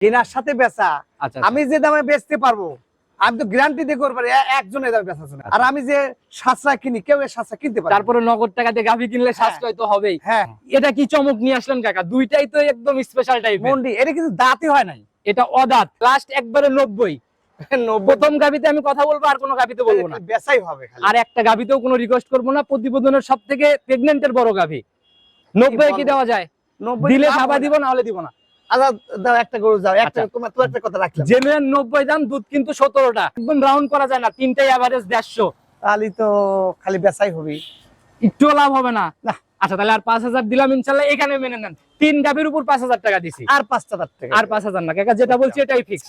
কেনার সাথে বেচা আচ্ছা আমি যে দামে বেচতে পারব আমি তো গ্যারান্টি দিয়ে করব একজনের দামে বেচা শোনা আর আমি যে সাতশা কিনি কেউ সাতশা কিনতে পারে তারপরে নগদ টাকা দিয়ে গাভি কিনলে সাশ্রয় তো হবেই। হ্যাঁ। এটা কি চমক নিয়ে আসলেন কাকা? দুইটাই তো একদম স্পেশাল টাইপ মন্ডি এটা কিন্তু দাঁতই হয় নাই। এটা অদাত। লাস্ট একবারে নব্বই। প্রথম গাভিতে আমি কথা বলব আর কোনো গাভিতে বলব না। বেচাই হবে আর একটা গাভিতেও কোনো রিকোয়েস্ট করব না প্রতিবেদনের সব থেকে প্রেগনেন্টের বড় গাভি। নব্বই কি দেওয়া যায়? নব্বই দিলে সাবা দিব না হলে দিব না। আচ্ছা দাও একটা গরু যাও একটা আচ্ছা। তোমার তোমার একটা কথা রাখলাম। জেনুইন নব্বই দাম দুধ কিন্তু সতেরোটা। একদম রাউন্ড করা যায় না তিনটাই অ্যাভারেজ দেড়শো। তাহলে তো খালি বেচাই হবে একটু লাভ হবে না। না। আচ্ছা তাহলে আর পাঁচ হাজার দিলাম ইনশাল্লাহ এখানে মেনে নেন। তিন গাভির উপর পাঁচ হাজার টাকা দিছি। আর পাঁচটা তার থেকে আর পাঁচ হাজার না কাকা যেটা বলছি এটাই ফিক্স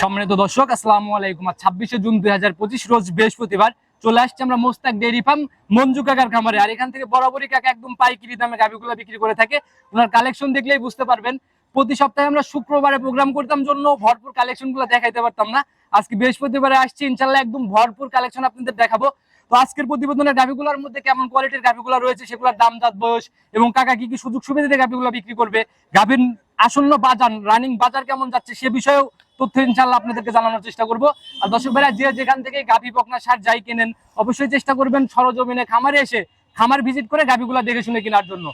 সম্মানিত দর্শক, আসসালামু আলাইকুম। আর ছাব্বিশে জুন দুই হাজার পঁচিশ, রোজ বৃহস্পতিবার চলে আসছে আমরা মোস্তাক ডেয়ারি ফার্ম, মঞ্জু কাকার খামারে। আর এখান থেকে বরাবরই কাকা একদম পাইকিরি দামে গাভিগুলো বিক্রি করে থাকে। ওনার কালেকশন দেখলেই বুঝতে পারবেন, প্রতি সপ্তাহে আমরা শুক্রবারে প্রোগ্রাম করতাম জন্য ভরপুর কালেকশনগুলো দেখাইতে পারতাম না। আজকে বৃহস্পতিবারে আসছি ইনশাল্লাহ একদম ভরপুর কালেকশন আপনাদের দেখাবো। তো আজকের প্রতিবেদনের গাভিগুলোর মধ্যে কেমন কোয়ালিটির গাভিগুলো রয়েছে, সেগুলোর দাম দাঁত বয়স এবং কাকা কি কি সুযোগ সুবিধা দিয়ে গাভিগুলো বিক্রি করবে, গাভির আসন্ন বাজার রানিং বাজার কেমন যাচ্ছে সে বিষয়েও তথ্য ইনশাল্লাহ আপনাদেরকে জানানোর চেষ্টা করব। আর দর্শক ভাইরা, যে যেখান থেকে গাভী বকনা সার যাই কেনেন, অবশ্যই চেষ্টা করবেন সরজমিনে খামারে এসে খামার ভিজিট করে গাভীগুলো দেখে শুনে কেনার জন্য।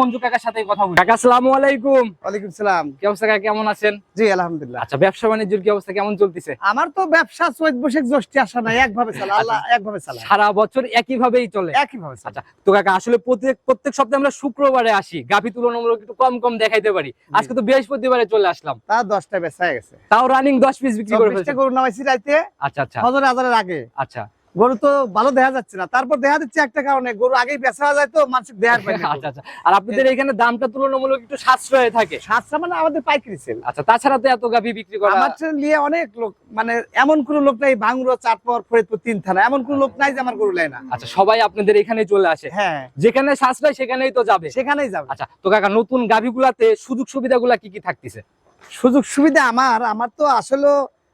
মঞ্জু কাকার সাথে কথা বলি। কাকা আসসালামু আলাইকুম। ওয়ালাইকুম সালাম। কি অবস্থা কাকা কেমন আছেন? জি আলহামদুলিল্লাহ। আচ্ছা ব্যবসা বাণিজ্যের কি অবস্থা কেমন চলতেছে? আমার তো ব্যবসা চৈত বৈশাখ জ্যৈষ্ঠী আসা নাই একভাবে চালা আল্লাহ একভাবে চালা। সারা বছর একই ভাবেই চলে? একই ভাবে আচ্ছা তো কাকা আসলে প্রত্যেক প্রত্যেক সপ্তাহে আমরা শুক্রবারে আসি গাভি তুলনামূলক একটু কম কম দেখাইতে পারি। আজকে তো বৃহস্পতিবারে চলে আসলাম। তা দশটা বেচা হয়ে গেছে। তাও রানিং দশ পিস বিক্রি করে চব্বিশটা ফেলছি। গরু নামাইছি রাইতে। আচ্ছা আচ্ছা। হজর হাজারের আগে। আচ্ছা। গরু তো ভালো দেখা যাচ্ছে না। তারপর দেখা যাচ্ছে একটা কারণে গরু আগেই বেচা যায় তো মানুষের দেহার পায় আচ্ছা আচ্ছা। আর আপনাদের এখানে দামটা তুলনামূলক একটু সাশ্রয়ে থাকে। সাশ্রয় মানে আমাদের পাইকারি সেল আচ্ছা তাছাড়া তো এত গাভি বিক্রি করা আমার নিয়ে অনেক লোক মানে এমন কোন লোক নাই ভাঙ্গুরো চাটপর ফরিদপুর তিন থানা এমন কোন লোক নাই যে আমার গরু নেয় না। আচ্ছা সবাই আপনাদের এখানে চলে আসে। হ্যাঁ। যেখানে সাশ্রয় সেখানেই তো যাবে। সেখানেই যাবে। আচ্ছা তো কাকা নতুন গাভিগুলাতে সুযোগ সুবিধাগুলা কি কি থাকতেছে? সুযোগ সুবিধা আমার আমার তো আসলে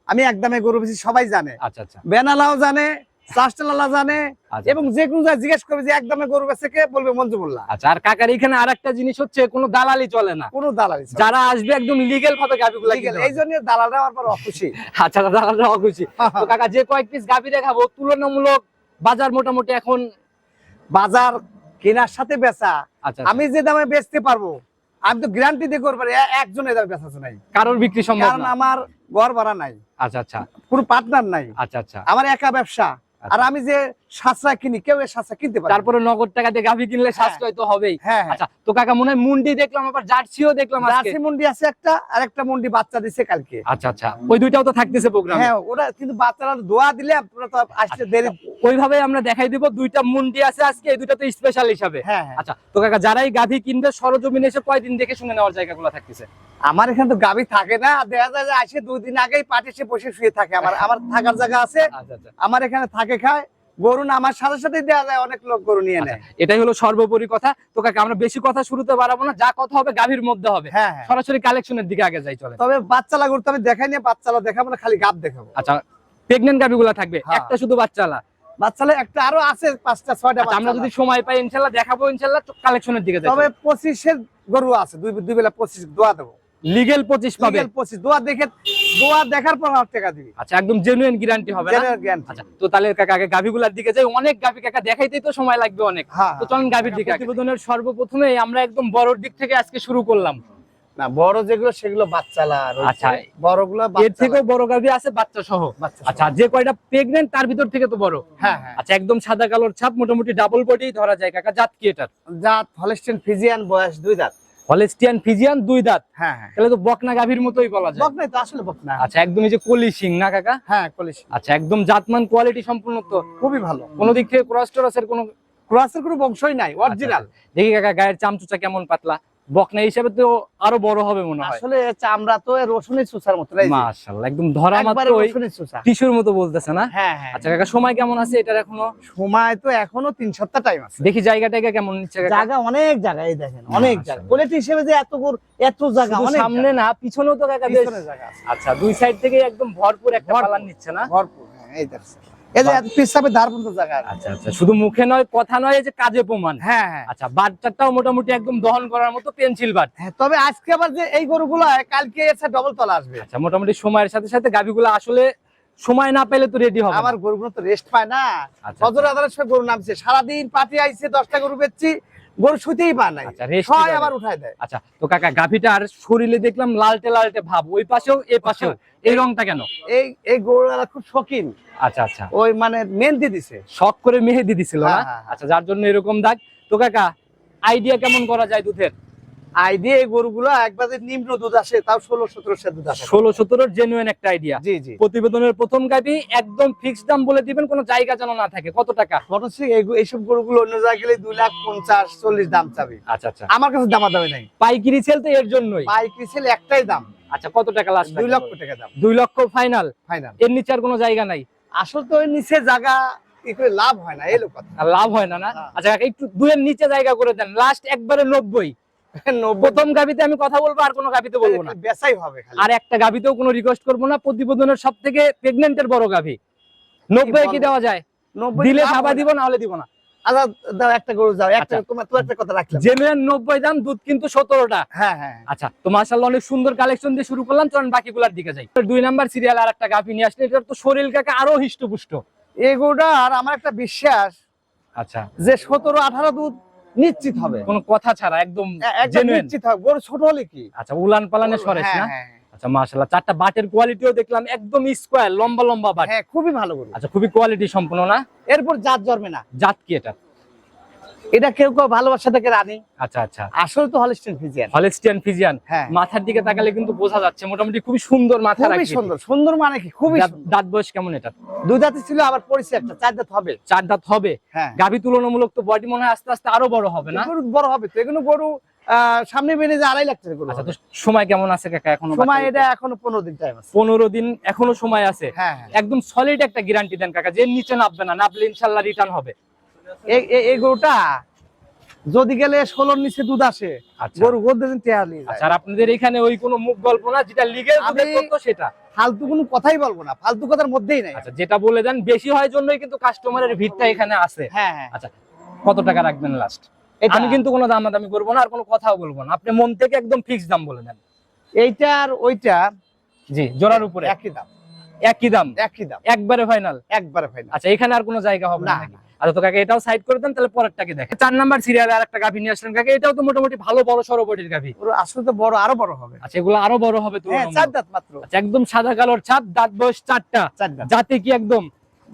আমি একদমে গরু বেশি সবাই জানে। আচ্ছা আচ্ছা। বেনালাও জানে চাষটালা জানে আচ্ছা। এবং যে কোনো জিজ্ঞেস করবে যে একদমে গরু বেচে কে বলবে মঞ্জুবুল্লাহ আচ্ছা আর কাকার এখানে আরেকটা জিনিস হচ্ছে কোনো দালালি চলে না। কোনো দালালি যারা আসবে একদম লিগেল ভাবে গাভিগুলা Legal, এই জন্য দালালরা আমার অখুশি। আচ্ছা দালালরা অখুশি। তো কাকা যে কয়েক পিস গাভি দেখাবো তুলনামূলক বাজার মোটামুটি এখন বাজার কেনার সাথে বেচা আমি যে দামে বেচতে পারব আমি তো গ্যারান্টি দিয়ে করব একজনের দামে বেচা নাই। কারোর বিক্রি সম্ভব কারণ আমার ঘর ভাড়া নাই। আচ্ছা আচ্ছা। কোনো পার্টনার নাই। আচ্ছা আচ্ছা। আমার একা ব্যবসা। আর আমি যে সাতশা কিনি কেউ এর কিনতে পারে তারপরে নগদ টাকা দিয়ে গাভি কিনলে সাশ্রয় তো হবেই। হ্যাঁ হ্যাঁ। আচ্ছা তো কাকা মনে হয় মুন্ডি দেখলাম আবার জার্সিও দেখলাম জার্সি মুন্ডি আছে একটা আর একটা মুন্ডি বাচ্চা দিছে কালকে। আচ্ছা আচ্ছা ওই দুইটাও তো থাকতেছে প্রোগ্রাম হ্যাঁ ওরা কিন্তু বাচ্চারা দোয়া দিলে আপনারা তো আসতে দেরি। ওইভাবে আমরা দেখাই দিব দুইটা মুন্ডি আছে আজকে এই দুইটা তো স্পেশাল হিসাবে। হ্যাঁ হ্যাঁ। আচ্ছা তো কাকা যারাই গাভি কিনবে সরজমিনে এসে কয়দিন দেখে শুনে নেওয়ার জায়গাগুলো থাকতেছে? আমার এখানে তো গাবি থাকে না দেখা যায় আসে দুই দিন আগেই পাটে সে বসে শুয়ে থাকে আমার আমার থাকার জায়গা আছে। আচ্ছা আচ্ছা। আমার এখানে থাকে খায় গরু না আমার সাথে সাথে দেওয়া যায় অনেক লোক গরু নিয়ে নেয়। আচ্ছা, এটাই হলো সর্বোপরি কথা। তো কাকা আমরা বেশি কথা শুরুতে বাড়াবো না যা কথা হবে গাভীর মধ্যে হবে। হ্যাঁ হ্যাঁ। সরাসরি কালেকশনের দিকে আগে যাই চলে তবে বাচ্চালা গরু তো আমি দেখাই নিয়ে বাচ্চালা দেখাবো না খালি গাব দেখাবো। আচ্ছা প্রেগনেন্ট গাভীগুলো থাকবে হ্যাঁ। একটা শুধু বাচ্চালা? বাচ্চালা একটা আরও আছে পাঁচটা ছয়টা আচ্ছা, আমরা যদি সময় পাই ইনশাল্লাহ দেখাবো ইনশাল্লাহ কালেকশনের দিকে তবে পঁচিশের গরু আছে দুই দুই বেলা পঁচিশ দোয়া দেবো। লিগেল পঁচিশ পাবে। Legal পঁচিশ। দোয়া দেখে দোয়া দেখার পর আমার টাকা দিবি। আচ্ছা একদম জেনুইন গ্যারান্টি হবে না? Guarantee। আচ্ছা তো তাহলে কাকা আগে গাভীগুলার দিকে যাই। অনেক গাভী কাকা দেখাইতেই তো সময় লাগবে অনেক। হ্যাঁ তো চলেন গাভীর দিকে প্রতিবেদনের সর্বপ্রথমে আমরা একদম বড়র দিক থেকে আজকে শুরু করলাম। না বড় যেগুলো সেগুলো বাচ্চালা। আচ্ছা। বড়গুলো এর। থেকেও বড় গাভী আছে বাচ্চা সহ আচ্ছা যে কয়টা প্রেগনেন্ট তার ভিতর থেকে তো বড়। হ্যাঁ হ্যাঁ। আচ্ছা একদম সাদা কালোর ছাপ মোটামুটি ডাবল বডি ধরা যায় কাকা। জাত কি এটার? জাত হলস্টেন ফিজিয়ান বয়স দুই দাঁত। হলেস্টিয়ান ফিজিয়ান দুই দাঁত। হ্যাঁ হ্যাঁ। তাহলে তো বকনা গাভীর মতোই বলা যায়। বকনাই তো আসলে বকনা। আচ্ছা একদম এই যে কলিশিং না কাকা? হ্যাঁ কলিশিং আচ্ছা একদম জাতমান কোয়ালিটি সম্পূর্ণ তো। খুবই ভালো। কোনো দিক থেকে ক্রস টরাসের কোনো ক্রসের কোনো বংশই নাই অরিজিনাল দেখি কাকা গায়ের চামচুচা কেমন পাতলা? বকনা হিসাবে তো আরও বড় হবে মনে হয়। আসলে চামড়া তো রসুনের চুষার মতো মাশাআল্লাহ একদম ধরা মাত্র রসুনের চুষা। টিস্যুর মতো বলতেছে না? হ্যাঁ হ্যাঁ। আচ্ছা কাকা সময় কেমন আছে এটার এখনও? সময় তো এখনও তিন সপ্তাহ টাইম আছে। দেখি জায়গা টাইগা কেমন নিচ্ছে কাকা? জায়গা অনেক জায়গা এই দেখেন অনেক জায়গা। কোয়ালিটি হিসেবে যে এত এত জায়গা অনেক সামনে না পিছনেও তো কাকা বেশ জায়গা আছে। আচ্ছা দুই সাইড থেকে একদম ভরপুর একটা পালান নিচ্ছে না? ভরপুর হ্যাঁ এই দেখছেন এই যে পিসাবে ধার জায়গা। আচ্ছা আচ্ছা শুধু মুখে নয় কথা নয় এই যে কাজে প্রমাণ। হ্যাঁ হ্যাঁ। আচ্ছা মোটামুটি একদম দহন করার মতো পেন্সিল বাট। হ্যাঁ তবে আজকে আবার যে এই গরুগুলো কালকে এসে ডবল তলা আসবে। আচ্ছা মোটামুটি সময়ের সাথে সাথে গাভিগুলো আসলে সময় না পেলে তো রেডি হবে আমার গরুগুলো তো রেস্ট পায় না। ফজর গরু নামছে সারাদিন পাটি আইছে দশটা গরু বেচছি। গরু শুতেই পায় নাই। আচ্ছা ছয় আবার উঠায় দেয়। আচ্ছা তো কাকা গাভিটার শরীরে দেখলাম লালটে লালটে ভাব। ওই পাশেও এ পাশেও। এই রংটা কেন? এই এই গরুরা খুব শখিন। আচ্ছা আচ্ছা। ওই মানে মেহেন্দি দিছে। শখ করে মেহেদি দিছিল না? হ্যাঁ, হ্যাঁ, হ্যাঁ। আচ্ছা যার জন্য এরকম দাগ। তো কাকা আইডিয়া কেমন করা যায় দুধের? আইডিয়া এই গরুগুলো একবারে নিম্ন দুধ আসে তাও ষোলো সতেরো সে দুধ আসে। ষোলো সতেরোর জেনুইন একটা আইডিয়া জি জি। প্রতিবেদনের প্রথম একদম ফিক্সড দাম বলে দিবেন কোনো জায়গা যেন না থাকে। কত টাকা? ফটোসিক এইসব গরুগুলো অন্য জায়গায় গেলে দুই লাখ পঞ্চাশ চল্লিশ দাম চাবি। আচ্ছা আচ্ছা। আমার কাছে দামা দামি নাই। পাইকারি সেল তো এর জন্যই। পাইকারি সেল একটাই দাম। আচ্ছা কত টাকা লাস্ট দুই লক্ষ টাকা দাম। দুই লক্ষ ফাইনাল ফাইনাল এর নিচে আর কোনো জায়গা নাই। আসলে তো নিচে জায়গা লাভ হয় না এলো কথা। লাভ হয় না না? হ্যাঁ। আচ্ছা একটু দুয়ের নিচে জায়গা করে দেন। লাস্ট একবারে নব্বই। প্রথম গাবিতে আমি কথা বলব আর কোনো গাবিতে বলব না। বেচাই হবে আর একটা গাবিতেও কোনো রিকোয়েস্ট করব না প্রতিবেদনের সব থেকে প্রেগনেন্টের বড় নব্বই কি দেওয়া যায়? দিলে সাবা দিব না হলে দিব না। আচ্ছা আচ্ছা। সতেরোটা। হ্যাঁ হ্যাঁ আচ্ছা অনেক সুন্দর কালেকশন দিয়ে শুরু করলাম চলুন বাকিগুলার দিকে যাই। দুই নাম্বার সিরিয়াল আর একটা গাভি নিয়ে আসলে এটার তো শরীর কাকে আরও হিষ্টপুষ্ট। এই গরুটার আমার একটা বিশ্বাস আচ্ছা। যে সতেরো আঠারো দুধ নিশ্চিত হবে। কোনো কথা ছাড়া একদম নিশ্চিত হবে। গরু ছোট হলে কি? আচ্ছা উলান পালানে সরেস হ্যাঁ, না? হ্যাঁ, আচ্ছা মাশাআল্লাহ। চারটা বাটের কোয়ালিটিও দেখলাম একদম স্কোয়ার লম্বা লম্বা বাট। হ্যাঁ খুবই ভালো গরু। আচ্ছা খুবই কোয়ালিটি সম্পন্ন না? এরপর জাত জন্মে না। জাত কি এটা? এটা কেউ কেউ ভালোবাসা থেকে রানী। আচ্ছা আচ্ছা। আসলে তো হলিস্টিয়ান ফিজিয়ান হলেস্টিয়ান ফিজিয়ান হ্যাঁ। মাথার দিকে তাকালে কিন্তু বোঝা যাচ্ছে মোটামুটি খুবই সুন্দর মাথা খুবই সুন্দর। সুন্দর মানে কি? খুবই দাঁত বয়স কেমন এটা? দুই দাঁতে ছিল আবার পরিচয় একটা। চার দাঁত হবে। চার দাঁত হবে। হ্যাঁ। গাভী তুলনামূলক তো বডি মনে হয় আস্তে আস্তে আরও বড় হবে না? গরু বড় হবে তো। এগুলো গরু সামনে বেড়ে যে আড়াই লাখ টাকা আচ্ছা তো সময় কেমন আছে কাকা এখনও সময় এটা এখনও পনেরো দিন টাইম আছে। পনেরো দিন এখনও সময় আছে। হ্যাঁ হ্যাঁ। একদম সলিড একটা গ্যারান্টি দেন কাকা যে নিচে নামবে না। নামলে ইনশাল্লাহ রিটার্ন হবে। এই- গরুটা যদি গেলে ষোলোর নিচে দুধ আসে আচ্ছা। গরু আচ্ছা আর আপনাদের এখানে ওই কোনো মুখ গল্প না যেটা লিগেল সেটা? ফালতু কোনো কথাই বলব না ফালতু কথার মধ্যেই নাই। আচ্ছা যেটা বলে দেন বেশি হয় জন্যই কিন্তু কাস্টমারের ভিড়টা এখানে আছে। হ্যাঁ হ্যাঁ। আচ্ছা কত টাকা রাখবেন লাস্ট আমি কিন্তু কোনো দামাদামি করব না আর কোনো কথাও বলব না। আপনি মন থেকে একদম ফিক্স দাম বলে দেন। এইটা আর ওইটা জি জোড়ার উপরে। একই দাম। একই দাম? একই দাম। একবারে ফাইনাল একবারে ফাইনাল আচ্ছা এখানে আর কোনো জায়গা হবে না? আচ্ছা তো কাকে এটাও সাইড করে দেন তাহলে পরেরটাকে দেখেন চার নাম্বার সিরিয়াল আর একটা গাভী নিয়ে আসলেন। কাকে এটাও তো মোটামুটি ভালো বড় সড়ো বডির গাভি। আসলে তো বড় আরও বড় হবে। আচ্ছা এগুলো আরও বড় হবে তো হ্যাঁ চার দাঁত মাত্র। আচ্ছা একদম সাদা কালোর ছাদ দাঁত বয়স চারটা। চার যাতে কি একদম?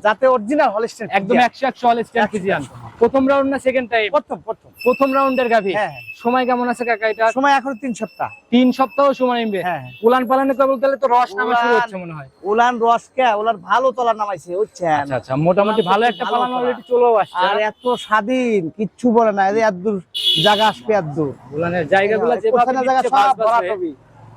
যাতে অরিজিনাল হলিস্টেন একদম একশো একশো হলেস্টিয়ান ফিজিয়ান প্রথম রাউন্ড না সেকেন্ড টাইম প্রথম প্রথম। প্রথম রাউন্ডের গাভি? হ্যাঁ হ্যাঁ। সময় কেমন আছে কাকা এটা? সময় এখন তিন সপ্তাহ। তিন সপ্তাহ সময় নেবে? হ্যাঁ হ্যাঁ। উলান পালানে কেবল তাহলে তো রস নামে শুরু হচ্ছে মনে হয়। উলান রস কে? উলান ভালো তলা নামাইছে বুঝছেন? আচ্ছা আচ্ছা মোটামুটি ভালো একটা পালান অলরেডি চলেও আসছে। আর এত স্বাধীন কিচ্ছু বলে না। এত দূর জায়গা আসবে এত দূর উলানের জায়গাগুলো যেভাবে জায়গা সব ভরা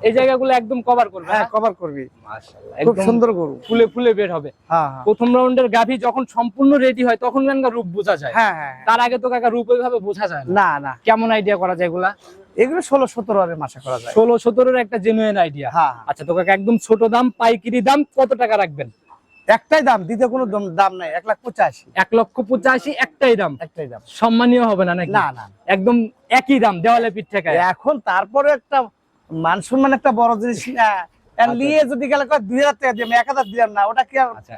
এই জায়গাগুলো একদম কভার করবে হ্যাঁ কভার করবি। মাশাআল্লাহ খুব একদম। সুন্দর গরু। ফুলে ফুলে বের হবে। হ্যাঁ হ্যাঁ। প্রথম রাউন্ডের গাভী যখন সম্পূর্ণ রেডি হয় তখন কানকা রূপ বোঝা যায়। হ্যাঁ হ্যাঁ হ্যাঁ। তার আগে তো কাকা রূপ ওইভাবে বোঝা যায় না। না না। কেমন আইডিয়া করা যায় এগুলা? এগুলো ষোলো সতেরো হাজার মাসে করা যায়। ষোলো সতেরোর একটা জেনুইন আইডিয়া হ্যাঁ। আচ্ছা তো কাকা একদম ছোট দাম পাইকারি দাম কত টাকা রাখবেন? একটাই দাম দিতে কোনো দাম- দাম নাই এক লাখ পঁচাশি। এক লক্ষ পঁচাশি একটাই দাম। একটাই দাম। সম্মানীয় হবে না নাকি? না না একদম একই দাম দেওয়ালে পিঠ থেকে। এখন তারপরে একটা মান সম্মান একটা বড় জিনিস না আচ্ছা। নিয়ে যদি গেলে দুই হাজার টাকা দিলাম এক হাজার দিলাম না ওটা কি আর আচ্ছা।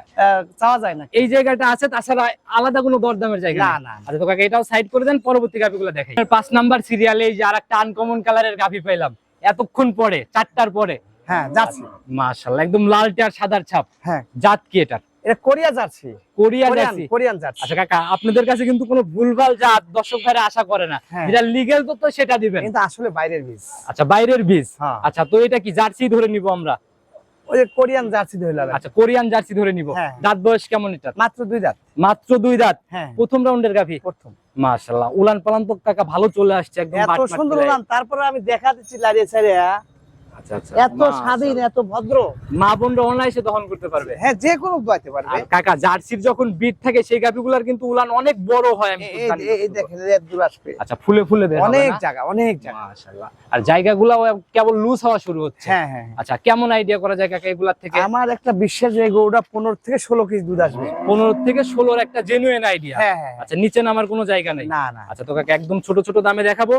চাওয়া যায় না এই জায়গাটা আছে তাছাড়া আলাদা কোনো দরদামের জায়গা না নেই। না আচ্ছা তো কাকা এটাও সাইড করে দেন পরবর্তী গাভিগুলো দেখাই পাঁচ নাম্বার সিরিয়ালে এই যে আর একটা আনকমন কালারের গাভি পেলাম এতক্ষণ পরে চারটার পরে। হ্যাঁ যাচ্ছি। একদম লালটে আর সাদার ছাপ। হ্যাঁ। জাত কি এটা এটা কোরিয়া যাচ্ছি কোরিয়া কোরিয়ান জার্সি। কোরিয়ান যাচ্ছি আচ্ছা কাকা আপনাদের কাছে কিন্তু কোনো ভুলভাল জাত দর্শক ভাইরা আশা করে না। যেটা তো সেটা দিবেন। কিন্তু আসলে বাইরের বীজ। আচ্ছা বাইরের বীজ। হ্যাঁ। আচ্ছা তো এটা কি জার্সি ধরে নিব আমরা? ওই কোরিয়ান জার্সি ধরে আচ্ছা কোরিয়ান জার্সি ধরে নিব। হ্যাঁ। দাঁত বয়স কেমন এটা মাত্র দুই দাঁত। মাত্র দুই দাঁত? হ্যাঁ। প্রথম রাউন্ডের গাভি? প্রথম। মাশাআল্লাহ। উলান পালান তো কাকা ভালো চলে আসছে একদম এত সুন্দর উলান তারপরে আমি দেখা দিচ্ছি লাড়িয়ে ছাড়িয়ে এত স্বাধীন এত ভদ্র। মা বোনরা অনায়াসে দহন করতে পারবে। হ্যাঁ যে কোনো পারবে। কাকা জার্সির যখন বিট থাকে সেই গাভিগুলার কিন্তু উলান অনেক বড় হয় আমি এই-। দেখেন দূর আসবে। আচ্ছা ফুলে ফুলে অনেক জায়গা অনেক জায়গা। মাশাআল্লাহ। আর জায়গাগুলো কেবল লুজ হওয়া শুরু হচ্ছে। হ্যাঁ হ্যাঁ হ্যাঁ। আচ্ছা কেমন আইডিয়া করা যায় কাকা এগুলার থেকে? আমার একটা বিশ্বাস যে গরুটা পনেরো থেকে ষোলো কেজি দুধ আসবে। পনেরো থেকে ষোলোর একটা জেনুইন আইডিয়া হ্যাঁ হ্যাঁ আচ্ছা নিচে নামার কোনো জায়গা নেই? না না। আচ্ছা তো কাকা একদম ছোট ছোট দামে দেখাবো।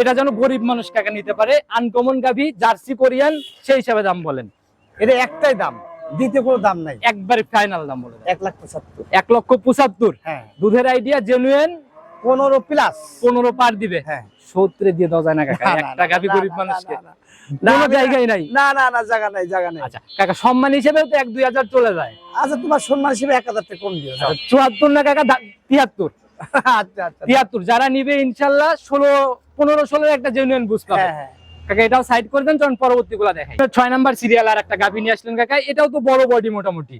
এটা যেন গরিব মানুষ কাকা নিতে পারে আনকমন গাভি জার্সি কোরিয়ান সেই হিসাবে দাম বলেন। এটা একটাই দাম কোনো দাম নাই। একবারে ফাইনাল দাম বলে এক লাখ পঁচাত্তর। এক লক্ষ পঁচাত্তর। হ্যাঁ। দুধের আইডিয়া জেনুইন পনেরো প্লাস পনেরো পার দিবে। হ্যাঁ। সত্তরে দিয়ে দেওয়া যায় না কাকা না, না, একটা গাভি গরিব মানুষকে। না, না, না, কোনো জায়গায় নাই। না না না জায়গা নাই জায়গা নাই। আচ্ছা কাকা সম্মান হিসেবে তো এক দুই হাজার চলে যায়। আচ্ছা তোমার সম্মান হিসেবে এক হাজার টাকা কম দিও। আচ্ছা, চুয়াত্তর না কাকা তিয়াত্তর। আচ্ছা আচ্ছা। তিয়াত্তর যারা নিবে ইনশাল্লাহ ষোলো পনেরো ষোলোর একটা জেনুইন বুঝ হ্যাঁ হ্যাঁ। কাকা এটাও সাইড যখন পরবর্তী গুলা দেখাই ছয় নাম্বার সিরিয়াল আর একটা গাভি নিয়ে আসলেন কাকা এটাও তো বড় বডি মোটামুটি।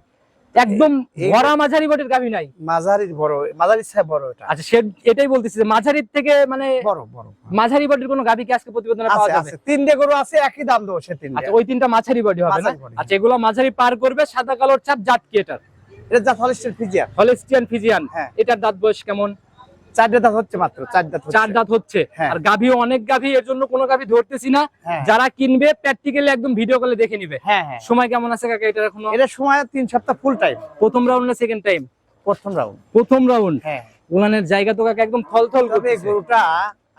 একদম ভরা মাঝারি বডির গাভি নাই। মাঝারি বড় মাঝারি সাহেব বড় এটা। আচ্ছা সে এটাই বলতেছি যে মাঝারির থেকে মানে বড় বড় মাঝারি বডির কোনো গাভি কি আজকে প্রতিবেদনে পাওয়া আছে যাবে? তিনটে গরু আছে একই দাম দেবো সে তিনটে। আচ্ছা ওই তিনটা মাঝারি বডি হবে না? আচ্ছা এগুলো মাঝারি পার করবে সাদা কালোর চাপ জাত কি এটার? এটা হলেস্টিয়ান ফিজিয়ান। হ্যাঁ। এটার দাঁত বয়স কেমন? চারটে দাঁত হচ্ছে মাত্র চার দাঁত চার দাঁত হচ্ছে। হ্যাঁ। আর গাভী অনেক গাভী এর জন্য কোনো গাভী ধরতেছি না। হ্যাঁ। যারা কিনবে প্র্যাকটিক্যালি একদম ভিডিও কলে দেখে নিবে। হ্যাঁ সময় কেমন আছে কাকা এটার এখনও? এটা সময় তিন সপ্তাহ ফুল টাইম প্রথম রাউন্ড না সেকেন্ড টাইম প্রথম রাউন্ড প্রথম রাউন্ড হ্যাঁ। উলানের জায়গা তো কাকা একদম থলথল এই গরুটা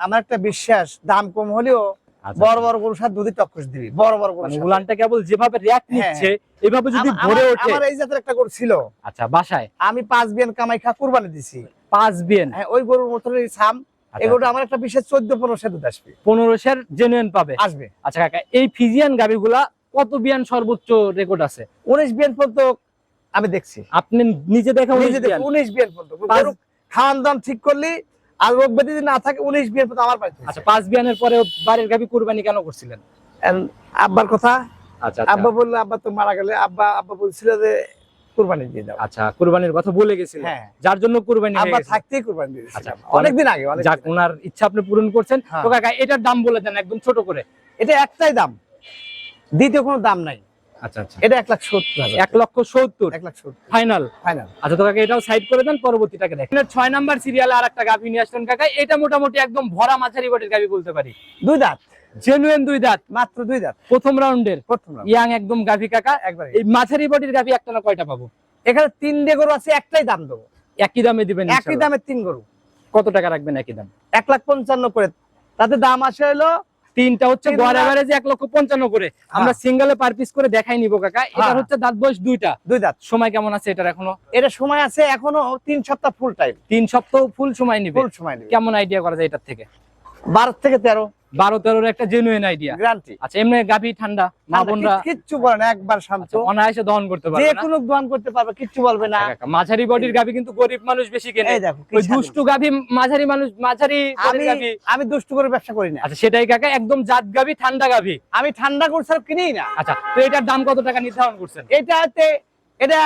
আমার একটা বিশ্বাস দাম কম হলেও আচ্ছা। বড় বড় গরুর সাথে দুধই টক্কস দিবি। বড় বড় গরু মানে উলানটা কেবল যেভাবে রিয়াক্ট হ্যাঁ। নিচ্ছে এভাবে যদি ভরে ওঠে। আমার এই জাতের একটা গরু ছিল। আচ্ছা বাসায়? আমি পাঁচ বিয়ান কামাই খা কুরবানি দিছি। পাঁচ বিয়েন। হ্যাঁ ওই গরুর মতন সাম আচ্ছা। গরুটা আমার একটা বিশেষ চোদ্দ পনেরো আসবে। পনেরোশের জেনুইন পাবে। আসবে। আচ্ছা কাকা এই ফিজিয়ান কত বিয়ান সর্বোচ্চ রেকর্ড আছে? উনিশ বিয়ান পর্যন্ত আমি দেখছি। আপনি নিজে দেখা নিজে দেখি উনিশ বিয়ান পর্যন্ত। খাওয়ান ঠিক করলি আর রোগ ব্যাধি যদি না থাকে উনিশ বিয়ান পর্যন্ত আমার আচ্ছা পাঁচ বিয়ানের পরে বাড়ির গাভি কুরবানি কেন করছিলেন? আব্বার কথা আচ্ছা। আব্বা বলল আব্বা তো মারা গেলে। আব্বা আব্বা বলছিল যে কুরবানি দিয়ে দাও আচ্ছা কুরবানির কথা বলে হ্যাঁ। যার জন্য কুরবানি আব্বা থাকতেই কুরবানি দিয়ে আচ্ছা, অনেকদিন আগে যাক ওনার ইচ্ছা আপনি পূরণ করছেন। হ্যাঁ। তো কাকা এটার দাম বলে দেন একদম ছোট করে। এটা একটাই দাম। দ্বিতীয় কোনো দাম নাই। আচ্ছা আচ্ছা। এটা এক লাখ সত্তর এক লক্ষ সত্তর। এক লাখ সত্তর। ফাইনাল। ফাইনাল। আচ্ছা তো কাকা এটাও সাইড করে দেন পরবর্তীটাকে দেখেন। ছয় নাম্বার সিরিয়ালে আর একটা গাভি নিয়ে আসলেন কাকা। এটা মোটামুটি একদম ভরা মাঝারি বটির গাভি বলতে পারি। দুই দাঁত। জেনুইন দুই দাঁত। মাত্র দুই দাঁত। প্রথম রাউন্ডের। প্রথম ইয়াং একদম গাভি কাকা। একবার। এই মাঝারি বটির গাভি একটা না কয়টা পাবো? এখানে তিনটে গরু আছে একটাই দাম দেবো। একই দামে দিবেন একই। দামে তিন গরু। কত টাকা রাখবেন একই দাম? এক লাখ পঞ্চান্ন করে। তাতে দাম আসে হলো তিনটা হচ্ছে তিন গড় লাখ- এক লক্ষ পঞ্চান্ন করে। আমরা সিঙ্গেলে পার পিস করে দেখাই নিব কাকা। এটা হ্যাঁ। হচ্ছে দাঁত বয়স দুইটা। দুই দাঁত। সময় কেমন আছে এটার এখনও? এটা সময় আছে এখনও তিন সপ্তাহ ফুল টাইম তিন সপ্তাহ ফুল সময় নিবে। ফুল সময় নেবে। কেমন আইডিয়া করা যায় এটার থেকে? বারো থেকে তেরো। বারো তেরোর একটা জেনুইন আইডিয়া গ্যারান্টি আচ্ছা এমনি গাভি ঠান্ডা মা বোনরা কিচ্ছু বলে না একবার শান্ত। আচ্ছা, অনায়াসে দহন করতে যে পারবে না। কোনো দোয়ান করতে পারবে কিচ্ছু বলবে না। মাঝারি বডির গাভি কিন্তু গরিব মানুষ বেশি কেনে। এই দেখো ওই দুষ্টু গাভি মাঝারি মানুষ মাঝারি আমি আমি দুষ্টু করে ব্যবসা করি না। আচ্ছা সেটাই কাকা একদম জাত গাভী ঠান্ডা গাভী। আমি ঠান্ডা করছি আর কিনি না। আচ্ছা তো এটার দাম কত টাকা নির্ধারণ করছেন? এটা হচ্ছে এটা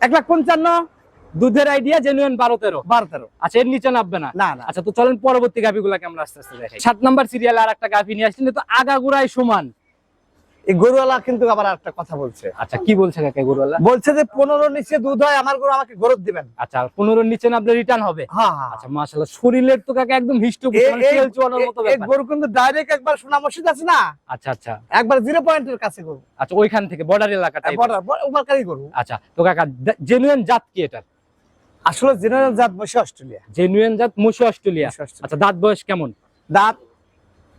এক লাখ পঞ্চান্ন। দুধের আইডিয়া জেনুইন বারো তেরো। বারো তেরো। আচ্ছা এর নিচে নামবে না? না আচ্ছা তো চলেন পরবর্তী গাভি গুলাকে আমরা আস্তে আস্তে দেখাই। সাত নাম্বার সিরিয়াল আর একটা গাভি নিয়ে আসলেন তো আগাগুড়াই সমান। এই গরুওয়ালা কিন্তু আবার একটা কথা বলছে। আচ্ছা কি বলছে কাকা গরুওয়ালা? বলছে যে পনেরো নিচে দুধ হয় আমার গরু আমাকে গরুত দিবেন। আচ্ছা পনেরোর নিচে নামলে রিটার্ন হবে? হ্যাঁ হ্যাঁ। আচ্ছা শরীরের তো কাকা একদম হিষ্ট ব্যাপার। গরু কিন্তু ডাইরেক্ট একবার সোনা মসজিদ আছে না? আচ্ছা আচ্ছা। একবার জিরো পয়েন্টের কাছে গরু। আচ্ছা ওইখান থেকে বর্ডার এলাকাটা বর্ডার গরু। আচ্ছা তো কাকা জেনুইন জাত কি এটা আসলে জেনারেল জাত বসে অস্ট্রেলিয়া। জেনুইন জাত মুশি অস্ট্রেলিয়া। আচ্ছা দাঁত বয়স কেমন? দাঁত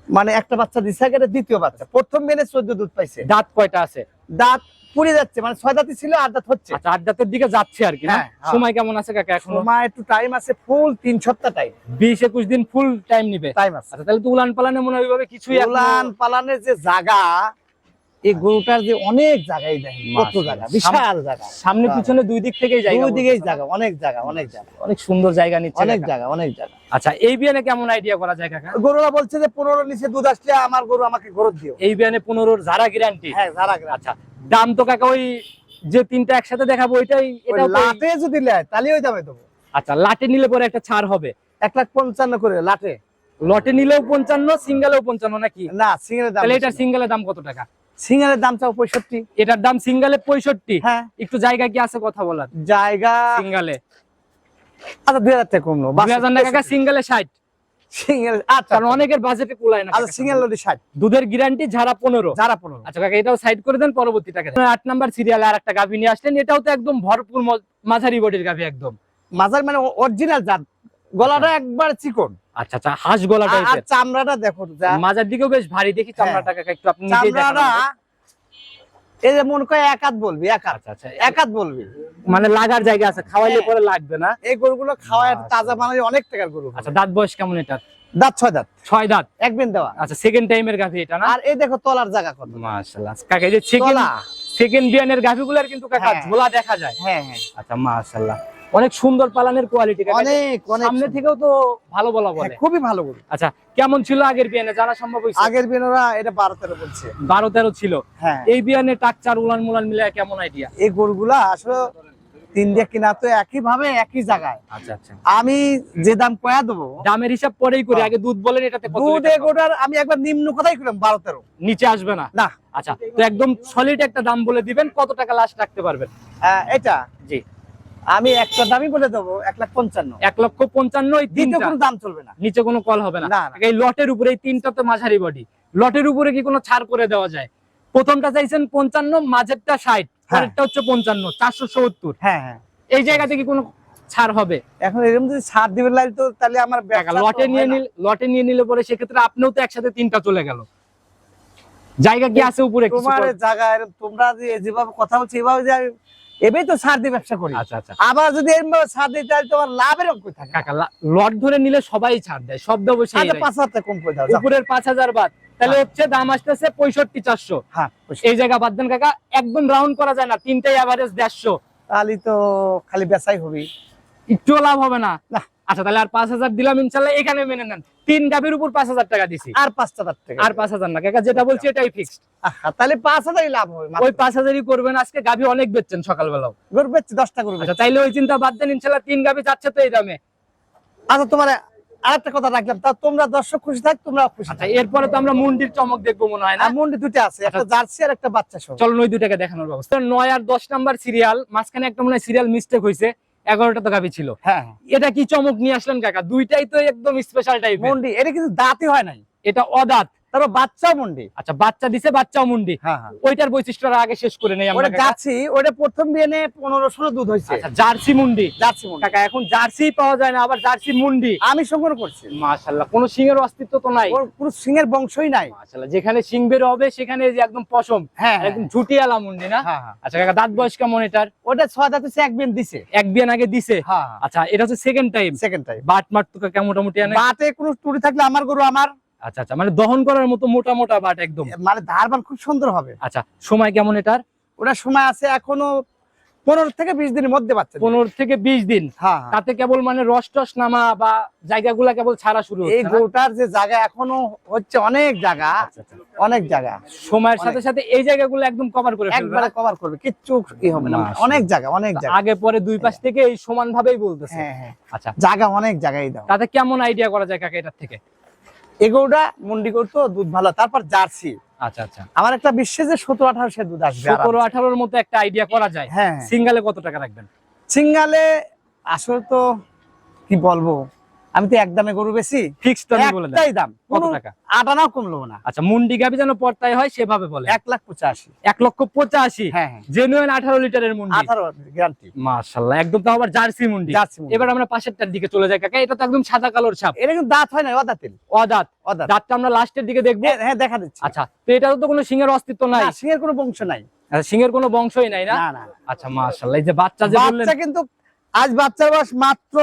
মানে একটা বাচ্চা দিছে এটা দ্বিতীয় বাচ্চা। প্রথম মেনে চোদ্দ দুধ পাইছে। দাঁত কয়টা আছে? দাঁত পুড়ে যাচ্ছে মানে ছয় দাঁতই ছিল আট দাঁত হচ্ছে। আচ্ছা আট দাঁতের দিকে যাচ্ছে আর কি না? হ্যাঁ, হ্যাঁ। সময় কেমন আছে কাকা এখন? সময় একটু টাইম আছে ফুল তিন সপ্তাহ টাইম বিশ একুশ দিন ফুল টাইম নিবে। টাইম আছে। আচ্ছা তাহলে তো উলান পালানে মনে হয় কিছুই এখনো- উলান পালানের যে জায়গা এই গরুটার যে অনেক জায়গায় দেখেন কত জায়গা বিশাল জায়গা। সামনে পিছনে দুই দিক থেকেই জায়গা দুই দিকেই জায়গা অনেক জায়গা অনেক জায়গা। অনেক সুন্দর জায়গা নিচ্ছে অনেক জায়গা অনেক জায়গা। আচ্ছা এই বিয়ানে কেমন আইডিয়া করা যায় কাকা? গরুরা বলছে যে পনেরো নিচে দুধ আসলে আমার গরু আমাকে গরু দিও। এই বিয়ানে পনেরোর যারা গ্যারান্টি হ্যাঁ যারা আচ্ছা দাম তো কাকা ওই যে তিনটা একসাথে দেখাবো ওইটাই ওই- লাটে যদি নেয় তাহলে ওই দামে দেবো আচ্ছা লাটে নিলে পরে একটা ছাড় হবে? এক লাখ পঞ্চান্ন করে লাটে। লটে নিলেও পঞ্চান্ন সিঙ্গেলেও পঞ্চান্ন নাকি? না সিঙ্গেলের দাম তাহলে এটার সিঙ্গেলের দাম কত টাকা? সিঙ্গেলের দাম চাও পঁয়ষট্টি? এটার দাম সিঙ্গেলে পঁয়ষট্টি। হ্যাঁ। একটু জায়গা কি আছে কথা বলার? জায়গা? সিঙ্গেলে। আচ্ছা দুই হাজার টাকা কমলো। দুই হাজার টাকা সিঙ্গেলে ষাট। সিঙ্গেল আচ্ছা অনেকের বাজেটে কুলায় না আচ্ছা সিঙ্গেল লডি দুধের গ্যারান্টি ঝাড়া আচ্ছা কাকা এটাও সাইড করে দেন পরবর্তী টাকা আট নাম্বার সিরিয়ালে আর একটা গাভি নিয়ে আসলেন। এটাও তো একদম ভরপুর মাঝারি বডির গাভি একদম। মাজার মানে অরিজিনাল জাত। গলাটা একবার চিকন। আচ্ছা আচ্ছা হাঁস গলা আর- আর চামড়াটা দেখো মাজার দিকেও বেশ ভারী। দেখি চামড়াটা একটু আপনি চামড়াটা এই যে মন করে এক হাত বলবি এক হাত। আচ্ছা এক হাত বলবি। মানে লাগার জায়গা আছে খাওয়াইলে হ্যাঁ। পরে লাগবে না? এই গরুগুলো খাওয়ায় তাজা বানালে অনেক টাকার গরু। আচ্ছা দাঁত বয়স কেমন এটা দাঁত ছয় দাঁত। ছয় দাঁত? এক বিন দেওয়া। আচ্ছা সেকেন্ড টাইমের গাভি এটা না? আর এই দেখো তলার জায়গা কত। মাশাআল্লাহ। কাকা এই যে সেকেন্ড বিয়ানের গাভিগুলার কিন্তু কাকা হ্যাঁ। ঝোলা দেখা যায়। হ্যাঁ হ্যাঁ। আচ্ছা মাশাআল্লাহ। অনেক সুন্দর পালানের কোয়ালিটি অনেক অনেক সামনে থেকেও তো ভালো বলা বলে। হ্যাঁ, খুবই ভালো গরু আচ্ছা কেমন ছিল আগের বিয়ানে? জানা সম্ভব হয়েছে? আগের বিনোরা এটা বারো তেরো বলছে। বারো তেরো ছিল। হ্যাঁ। এই বিয়ানে টাকচার উলান মুলান মিলে কেমন আইডিয়া এই গরুগুলা আসলে কিনা তো একই ভাবে একই জায়গায়। আচ্ছা আচ্ছা। আমি যে দাম কয়া দেবো দামের হিসাব পরেই করি আগে দুধ বলেন এটাতে কত দুধ এগোটার আমি একবার নিম্ন কথাই করলাম বারো তেরো। নিচে আসবে না? না। আচ্ছা তো একদম সলিড একটা দাম বলে দিবেন কত টাকা লাস্ট রাখতে পারবেন? আহ, এটা। জি। আমি একটা দামই বলে দেবো এক লাখ পঞ্চান্ন। এক লক্ষ পঞ্চান্ন কোনো দাম চলবে না। নিচে কোনো কল হবে না। এই লটের উপরে এই তিনটা তো মাঝারি বডি লটের উপরে কি কোনো ছাড় করে দেওয়া যায়? প্রথমটা চাইছেন পঞ্চান্ন মাঝেরটা ষাট পরেরটা হচ্ছে পঞ্চান্ন চারশো সত্তর। হ্যাঁ হ্যাঁ। এই জায়গাতে কি কোনো ছাড় হবে? এখন এরকম যদি ছাড় দিবে লাগে তো তাহলে আমার লটে নিয়ে হয়। নিলে লটে নিয়ে নিলে পরে সেক্ষেত্রে আপনিও তো একসাথে তিনটা চলে গেল। জায়গা কি আছে উপরে তোমার জায়গায় তোমরা যে যেভাবে কথা বলছো এভাবে যে আমি- তো ছাড় দিয়ে ব্যবসা করি। আচ্ছা আচ্ছা। আবার যদি এরকম ছাড় দিই তাহলে তোমার লাভের অঙ্ক থাকে। কাকা লট ধরে নিলে সবাই ছাড় দেয় সব দেবো সেই আচ্ছা পাঁচ হাজার কম করে দাও যাও। উপরের পাঁচ হাজার বাদ। তাহলে হচ্ছে দাম আসতেছে পঁয়ষট্টি চারশো। হ্যাঁ এই জায়গা বাদ দেন কাকা একদম রাউন্ড করা যায় না তিনটাই অ্যাভারেজ দেড়শো। তাহলে তো খালি বেচাই হবে একটু লাভ হবে না। না। আচ্ছা তাহলে আর পাঁচ হাজার দিলাম ইনশাল্লাহ এখানে মেনে নেন। তিন গাভীর উপর পাঁচ হাজার টাকা দিছি। আর পাঁচ হাজার টাকা আর পাঁচ হাজার না কাকা যেটা বলছি এটাই ফিক্সড তাহলে পাঁচ হাজারই লাভ হবে ওই পাঁচ হাজারই করবেন আজকে গাভী অনেক বেচছেন সকালবেলাও। গরু বেচছি দশটা গরু আচ্ছা তাইলে ওই চিন্তা বাদ দেন ইনশাল্লাহ তিন গাভী যাচ্ছে তো এই দামে। আচ্ছা তোমার আরেকটা কথা রাখলাম তা তোমরা দর্শক খুশি থাক তোমরা খুশি আচ্ছা এরপরে তো আমরা মুন্ডির চমক দেখব মনে হয় না? আর মন্ডি দুটো আছে একটা জার্সি আর একটা বাচ্চা সহ। চলো ওই দুটাকে দেখানোর ব্যবস্থা। নয় আর দশ নাম্বার সিরিয়াল মাঝখানে একটা মনে হয় সিরিয়াল মিস্টেক হয়েছে এগারোটা তো গাভি ছিল। হ্যাঁ। এটা কি চমক নিয়ে আসলেন কাকা? দুইটাই তো একদম স্পেশাল টাইপ মন্ডি এটা কিন্তু দাঁতই হয় নাই। এটা অদাত। তারপর বাচ্চাও মন্ডি। আচ্ছা বাচ্চা দিছে মুন্ডি। হ্যাঁ হ্যাঁ। ওইটার বৈশিষ্ট্যটা আগে শেষ করে নেই আমরা জার্সি ওটা প্রথম বিয়ে পনেরো ষোলো দুধ হয়েছে। আচ্ছা জার্সি মুন্ডি। জার্সি মন্ডি। কাকা এখন জার্সি পাওয়া যায় না আবার জার্সি মুন্ডি। আমি সংগ্রহ করছি। মাশাআল্লাহ কোনো সিংহের অস্তিত্ব তো নাই। সিংহের বংশই নাই। যেখানে সিং বের হবে সেখানে যে একদম পশম হ্যাঁ আর একদম ঝুটিয়ালা মুন্ডি না? হ্যাঁ হ্যাঁ। আচ্ছা কাকা দাঁত বয়স কেমন এটার? ওটা ছয় দাঁত সে এক বিন দিছে। এক বিয়ান আগে দিছে? হ্যাঁ আচ্ছা এটা হচ্ছে সেকেন্ড টাইম সেকেন্ড টাইম বাট মাট তো কাকা মোটামুটি বাতে কোনো টুরি থাকলে আমার গরু আমার। আচ্ছা আচ্ছা মানে দহন করার মতো মোটা মোটা বাট একদম। মানে ধারবান খুব সুন্দর হবে। আচ্ছা সময় কেমন এটার? ওটা সময় আছে এখনও পনেরো থেকে বিশ দিনের মধ্যে দিবে। পনেরো থেকে বিশ দিন। হ্যাঁ হ্যাঁ। তাতে কেবল মানে রস টস নামা বা জায়গাগুলা কেবল ছাড়া শুরু এই? গরুটার যে জায়গা এখনও হচ্ছে অনেক জায়গা আচ্ছা, আচ্ছা। অনেক জায়গা। সময়ের সাথে সাথে এই জায়গাগুলো একদম কভার করে একবারে কভার করবে কিচ্ছু ই হবে না। অনেক জায়গা অনেক জায়গা। আগে পরে দুই পাশ থেকে এই সমান ভাবেই বলতেছে। হ্যাঁ হ্যাঁ। আচ্ছা। জায়গা অনেক জায়গায় দাও। তাতে কেমন আইডিয়া করা যায় কাকা এটার থেকে? এই মন্ডি করতো দুধ ভালো। তারপর জার্সি। আচ্ছা আচ্ছা। আমার একটা বিশ্বে যে সতেরো আঠারো সে দুধ আসবে সতেরো আঠারোর মতো একটা আইডিয়া করা যায়। হ্যাঁ হ্যাঁ। সিঙ্গালে কত টাকা রাখবেন? সিঙ্গালে আসলে তো কি বলব? আমি তো একদমে গরু বেশি ফিক্সড আমি বলে দেন। দাম। কত টাকা? আটানাও কমলো না। আচ্ছা মুন্ডি গাবি যেন পর্তায় হয় সেভাবে বলে। এক লাখ পঁচাশি। এক লক্ষ পঁচাশি? হ্যাঁ হ্যাঁ। জেনুইন আঠারো লিটারের মুন্ডি। আঠারো গ্যারান্টি মাশাল্লাহ একদম তো আবার জার্সি মুন্ডি। এবার আমরা পাশেরটার দিকে চলে যাই কাকা। এটা তো একদম সাদা কালোর ছাপ। এটা কিন্তু দাঁত হয় না অদাতিল অদাঁত। অদাত। দাঁতটা আমরা লাস্টের দিকে দেখব। হ্যাঁ, হ্যাঁ দেখা দিচ্ছি। আচ্ছা তো এটারও তো কোনো সিংহের অস্তিত্ব নাই? না সিংহের কোনো বংশ নাই। আচ্ছা, সিংহের কোনো বংশই নাই না? আচ্ছা মাশাল্লাহ এই যে বাচ্চা যে বললেন বাচ্চা কিন্তু আজ বাচ্চার বয়স মাত্র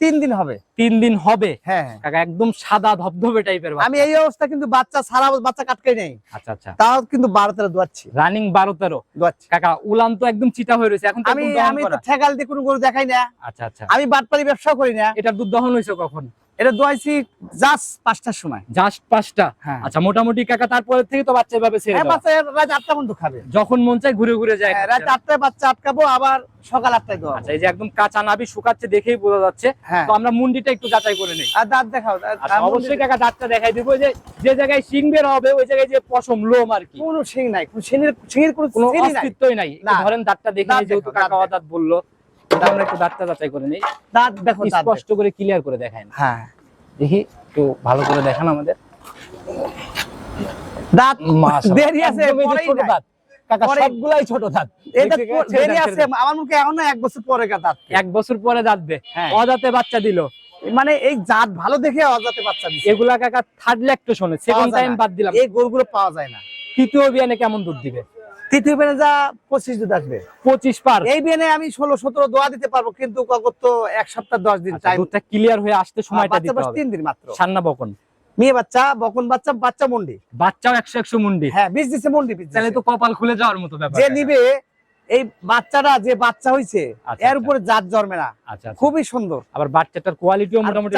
তিন দিন হবে। তিন দিন হবে? হ্যাঁ হ্যাঁ। কাকা একদম সাদা ধবধবে টাইপের আমি এই অবস্থা কিন্তু বাচ্চা সারা বাচ্চা কাটকে নেই। আচ্ছা আচ্ছা। তাও কিন্তু বারো তেরো দোয়াচ্ছি। রানিং বারো তেরো? দোয়াচ্ছি। কাকা উলান তো একদম চিটা হয়ে রয়েছে এখন আমি আমি তো। ঠেকাল দিয়ে কোনো গরু দেখাই না। আচ্ছা আচ্ছা। আমি বাটপারি ব্যবসা করি না। এটা দুধ দহন হয়েছে কখন? এটা দোয়াইছি জাস্ট পাঁচটার সময়। জাস্ট পাঁচটা? হ্যাঁ। আচ্ছা মোটামুটি কাকা তারপরে থেকে তো বাচ্চা এভাবে ছেড়ে হ্যাঁ। বাচ্চা রাত আটটা পর্যন্ত খাবে। যখন মন চায় ঘুরে ঘুরে যায়। হ্যাঁ, রাত। আটটায় বাচ্চা আটকাবো আবার সকাল আটটায় আচ্ছা এই যে একদম কাঁচা নাবি শুকাচ্ছে দেখেই বোঝা যাচ্ছে। তো আমরা মুন্ডিটা একটু যাচাই করে নেই। আর দাঁত দেখাও আচ্ছা অবশ্যই কাকা দাঁতটা দেখাই দিব। যে যে জায়গায় শিং বের হবে ওই জায়গায় যে পশম লোম আর কি। কোনো শিং নাই কোনো শিঙের শিঙের কোনো অস্তিত্বই নাই। ধরেন দাঁতটা দেখে যেহেতু কাকা। দাঁত বলল আমরা একটু দাঁতটা যাচাই করে নেই। দাঁত দেখো স্পষ্ট করে ক্লিয়ার করে দেখায় না। হ্যাঁ। দেখি একটু ভালো করে দেখান আমাদের। দাঁত দেরি আছে ছোট দাঁত। কাকা সবগুলাই ছোট দাঁত। এটা দেখতে পো- ছেড়ে দেরি আছে আমার মুখে এখন না এক বছর পরে দাঁত এক বছর পরে দাঁতবে হ্যাঁ। অদাতে বাচ্চা দিল। মানে এই জাত ভালো দেখে অজাতে বাচ্চা দিচ্ছে এগুলা কাকা থার্ড ল্যাকটেশনে সেকেন্ড টাইম বাদ দিলাম। এই গরুগুলো পাওয়া যায় না। তৃতীয় বিয়ানে কেমন দুধ দিবে? তৃতীয় বেনে যা পঁচিশ দুধ আসবে পঁচিশ পার। এই বেনে আমি ষোলো সতেরো দোয়া দিতে পারব কিন্তু কত এক সপ্তাহ দশ দিন আচ্ছা, টাইম দুধটা ক্লিয়ার হয়ে আসতে সময়টা বাচ্চা দিতে হবে। তিন দিন মাত্র। সান্না বকন। মেয়ে বাচ্চা বকন বাচ্চা বাচ্চা মন্ডি। বাচ্চাও একশো একশো মুন্ডি। হ্যাঁ বিশ দিচ্ছে মন্ডি তাহলে তো কপাল খুলে যাওয়ার মতো ব্যাপার। যে নিবে এই বাচ্চাটা যে বাচ্চা হইছে আচ্ছা, এর আচ্ছা। উপরে জাত জন্মে না। আচ্ছা। খুবই সুন্দর। আবার বাচ্চাটার কোয়ালিটিও মোটামুটি।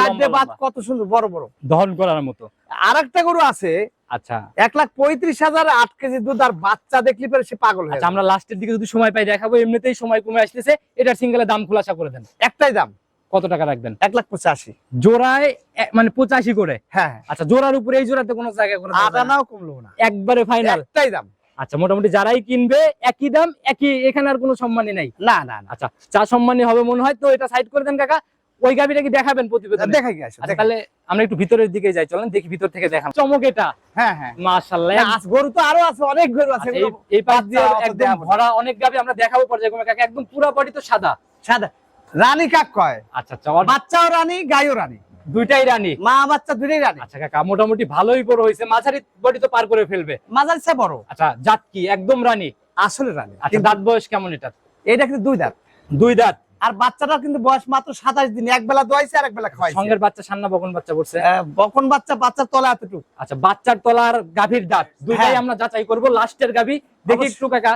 কত সুন্দর বড় বড়। দহন করার মতো। আর একটা গরু আছে আচ্ছা। এক লাখ পঁয়ত্রিশ হাজার আট কেজি দুধ আর বাচ্চা দেখলি পরে সে পাগল হয়ে আমরা লাস্টের দিকে যদি সময় পাই দেখাবো এমনিতেই সময় কমে আসতেছে এটার সিঙ্গেলের দাম খোলাসা করে দেন। একটাই দাম। কত টাকা রাখবেন? এক লাখ পঁচাশি। জোড়ায় মানে পঁচাশি করে? হ্যাঁ আচ্ছা জোড়ার উপরে এই জোড়াতে কোনো জায়গায়? আটানাও কমলো না। একবারে ফাইনাল একটাই দাম। আচ্ছা মোটামুটি যারাই কিনবে একই দাম একই এখানে আর কোনো সম্মানই নাই? না না আচ্ছা চা সম্মানী হবে মনে হয় তো এটা সাইড করে দেন কাকা। ওই গাবিটা কি দেখাবেন প্রতিবেদনে? দেখা গেছে আচ্ছা তাহলে আমরা একটু ভিতরের দিকে যাই চলেন দেখি ভিতর থেকে দেখান। চমক এটা। হ্যাঁ হ্যাঁ। মাশাআল্লাহ গরু তো আরও আছে অনেক গরু আছে আচ্ছা, এই পাশ দিয়ে একদম ভরা অনেক গাবি আমরা দেখাবো পর্যায়ক্রমে কাকা একদম পুরা বডি তো সাদা। সাদা। রানী কাক কয়? আচ্ছা আচ্ছা বাচ্চাও রানী গাইও রানী। দুইটাই রানী। মা বাচ্চা দুটোই রানী। আচ্ছা কাকা মোটামুটি ভালোই বড় হয়েছে। মাঝারি বডি তো পার করে ফেলবে। মাঝারি সে বড়। আচ্ছা জাত কি? একদম রানী। আসলে রানী। আচ্ছা দাঁত বয়স কেমন এটা এটা কিন্তু দুই দাঁত। দুই দাঁত। আর বাচ্চাটা কিন্তু বয়স মাত্র সাতাশ দিন। এক বেলা দোয়াইছে আর এক বেলা খাওয়াই সঙ্গের বাচ্চা সান্না বকন বাচ্চা করছে বকন বাচ্চা বাচ্চার তলা এতটুকু। আচ্ছা বাচ্চার তলার গাভীর দাঁত। দুইটাই হ্যাঁ। আমরা যাচাই করব। লাস্টের গাভী। দেখি। একটু কাকা।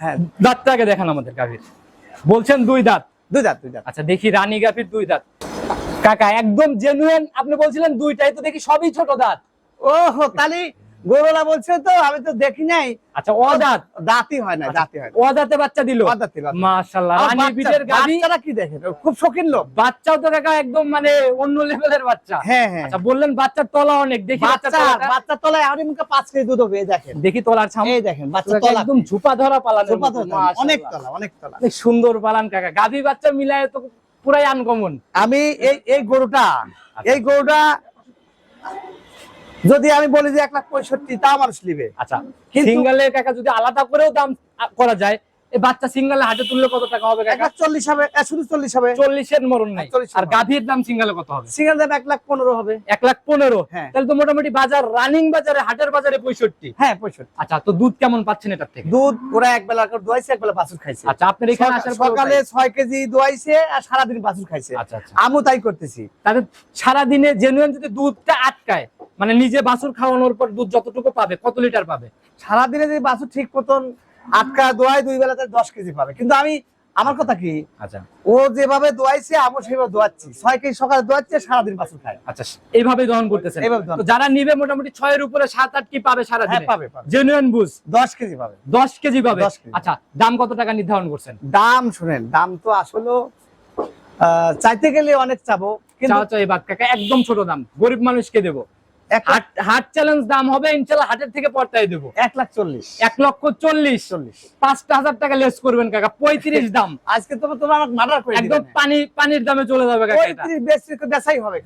হ্যাঁ। দাঁতটাকে দেখান আমাদের গাভীর। বলছেন দুই দাঁত। দুই দাঁত দুই দাঁত। আচ্ছা দেখি রানী গাভীর দুই দাঁত। কাকা একদম জেনুইন আপনি বলছিলেন দুইটাই তো দেখি সবই ছোট দাঁত। ওহো তাহলে গরুলা বলছে তো আমি তো দেখি নাই। আচ্ছা ও দাঁত দাঁতই হয় না দাঁতই হয় ও দাঁতে বাচ্চা দিল? অদাঁতই। মাশাআল্লাহ রানী বিটের গাভী। বাচ্চারা কি দেখে? খুব শৌখিন লোক। বাচ্চাও তো কাকা একদম মানে অন্য লেভেলের বাচ্চা। হ্যাঁ হ্যাঁ। আচ্ছা বললেন বাচ্চার তলা অনেক দেখি বাচ্চার বাচ্চা বাচ্চা তলায় আরে মুখে পাঁচ কেজি দুধ হবে দেখেন। দেখি তলার ছাম এই দেখেন বাচ্চা তলা। একদম ঝুপা ধরা পালান তো তলা, অনেক তলা অনেক তলা। অনেক সুন্দর পালান কাকা। গাভী বাচ্চা মিলায় তো পুরাই আনকমন আমি এই এই গরুটা এই গরুটা যদি আমি বলি যে এক লাখ পঁয়ষট্টি তা মানুষ নিবে আচ্ছা সিঙ্গালের সিঙ্গেলের টাকা যদি আলাদা করেও দাম করা যায় এই বাচ্চা সিঙ্গেলে হাটে তুললে কত টাকা হবে কাকা? লাখ চল্লিশ হবে এ, শুধু চল্লিশ হবে। চল্লিশের মরণ নাই। আর গাভীর দাম সিঙ্গেলে কত হবে? সিঙ্গেল দাম এক লাখ পনেরো হবে। এক লাখ পনেরো? হ্যাঁ। তাহলে তো মোটামুটি বাজার রানিং বাজারে হাটের বাজারে পঁয়ষট্টি। হ্যাঁ পঁয়ষট্টি। আচ্ছা তো দুধ কেমন পাচ্ছেন এটার থেকে? দুধ ওরা এক বেলা করে দোয়াইছে এক বেলা বাছুর খাইছে। আচ্ছা আপনার এখানে আসার সকালে তাই? ছয় কেজি দোয়াইছে আর সারাদিন বাছুর খাইছে। আচ্ছা আচ্ছা। আমু তাই করতেছি। তাহলে সারাদিনে জেনুইন যদি দুধটা আটকায় মানে নিজে বাছুর খাওয়ানোর পর দুধ যতটুকু পাবে কত লিটার পাবে? সারাদিনে যদি বাছুর ঠিক মতন আটকা দোয়াই দুই বেলাতে দশ কেজি পাবে। কিন্তু আমি আমার কথা কি? আচ্ছা। ও যেভাবে দোয়াইছে আমি সেভাবে দোয়াচ্ছি। ছয় কেজি সকালে দোয়াচ্ছে সারাদিন বাছুর খায়। আচ্ছা এইভাবে দহন দহন। তো যারা নিবে মোটামুটি ছয়ের উপরে সাত আট কি পাবে সারা হ্যাঁ পাবে জেনুইন বুঝ দশ কেজি পাবে। দশ কেজি পাবে? 10 আচ্ছা দাম কত টাকা নির্ধারণ করছেন? দাম শুনেন দাম তো আসলে আহ, চাইতে গেলে অনেক চাবো কিন্তু একদম ছোট দাম। গরিব মানুষকে দেবো। হাট হাট চ্যালেঞ্জ দাম হবে ইনশাল্লাহ হাটের থেকে পর্তায় দেবো। এক লাখ চল্লিশ। এক লক্ষ চল্লিশ। চল্লিশ। পাঁচটা হাজার টাকা লেস করবেন কাকা পঁয়ত্রিশ দাম। আজকে তো তোমরা মার্ডার করে একদম পানি পানির দামে চলে যাবে কাকা এটা। পঁয়ত্রিশ বেশি বেচাই হবে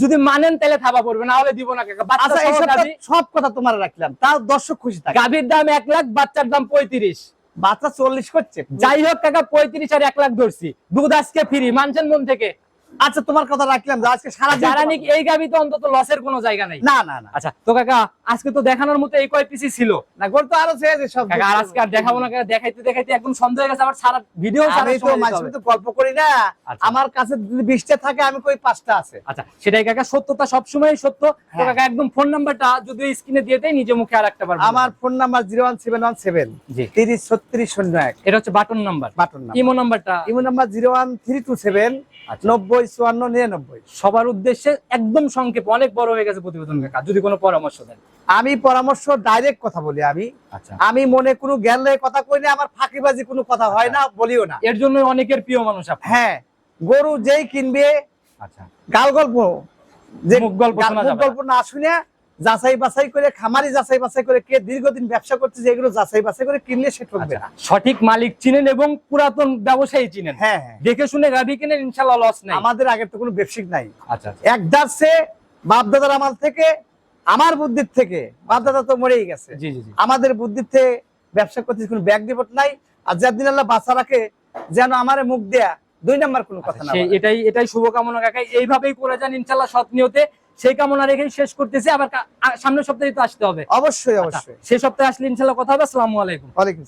যদি মানেন তাহলে থাবা পড়বে না হলে দিব না কাকা। আচ্ছা সব কথা তোমার রাখলাম। তাও দর্শক খুশি থাকে। গাভীর দাম এক লাখ বাচ্চার দাম পঁয়ত্রিশ। বাচ্চা চল্লিশ করছে। যাই হোক কাকা পঁয়ত্রিশ আর এক লাখ ধরছি। দুধ আজকে ফ্রি মানছেন মন থেকে? আচ্ছা তোমার কথা রাখলাম যে আজকে সারা যারা নাকি এই গাবি তো অন্তত লসের কোনো জায়গা নাই। না না আচ্ছা তো কাকা আজকে তো দেখানোর মতো এই কয় পিসি ছিল। না গোর তো আরও ছেড়ে সব। কাকা আর আজকে আর দেখাবো না কাকা দেখাইতে দেখাইতে একদম সন্ধ্যা হয়ে গেছে আবার সারা ভিডিও সারা তো মাঝে তো গল্প করি না। আচ্ছা। আমার কাছে 20টা থাকে আমি কই 5টা আছে। আচ্ছা সেটাই কাকা সত্যতা সব সময় সত্য। তো হ্যাঁ। কাকা একদম ফোন নাম্বারটা যদি স্ক্রিনে দিয়ে দেই নিজে মুখে আর একটা বার আমার ফোন নাম্বার 01717 জি। 30 এটা হচ্ছে button number button number imo নাম্বারটা ইমো নাম্বার 01327 নব্বই চুয়ান্ন নিরানব্বই। সবার উদ্দেশ্যে একদম সংক্ষেপ অনেক বড় হয়ে গেছে প্রতিবেদন যদি কোনো পরামর্শ দেন। আমি পরামর্শ ডাইরেক্ট কথা বলি আমি। আচ্ছা। আমি মনে কোনো জ্ঞান কথা কই না আমার ফাঁকিবাজি কোনো কথা হয় না বলিও না। এর জন্য অনেকের প্রিয় মানুষ হ্যাঁ গরু যেই কিনবে আচ্ছা। গাল গল্প যে গল্প। গল্প না শুনে যাচাই বাছাই করে খামারি যাচাই বাছাই করে কে দীর্ঘদিন ব্যবসা করছে যে এগুলো যাচাই বাছাই করে কিনলে সে ঠকবে আচ্ছা, না। সঠিক মালিক চিনেন এবং পুরাতন ব্যবসায়ী চিনেন। হ্যাঁ হ্যাঁ। দেখে শুনে গাভি কিনেন ইনশাল্লাহ লস নাই। আমাদের আগের তো কোনো ব্যবসায়িক নাই। আচ্ছা আচ্ছা। এক দাসে বাপ দাদার আমার থেকে আমার বুদ্ধির থেকে বাপ দাদা তো মরেই গেছে। জি জি আমাদের বুদ্ধির থেকে ব্যবসা করতে কোনো ব্যাগ বিপদ নাই। আর যার আল্লাহ বাঁচা রাখে যেন আমার মুখ দেয়া দুই নাম্বার কোনো কথা না আচ্ছা, এটাই এটাই শুভকামনা কাকা এইভাবেই করে যান ইনশাল্লাহ সৎ নিয়তে। সেই কামনা রেখেই শেষ করতেছি। আবার সামনের সপ্তাহে তো আসতে হবে। অবশ্যই আচ্ছা, অবশ্যই। সেই সপ্তাহে আসলে ইনশাল্লাহ কথা হবে। আসসালামু আলাইকুম। ওয়ালাইকুম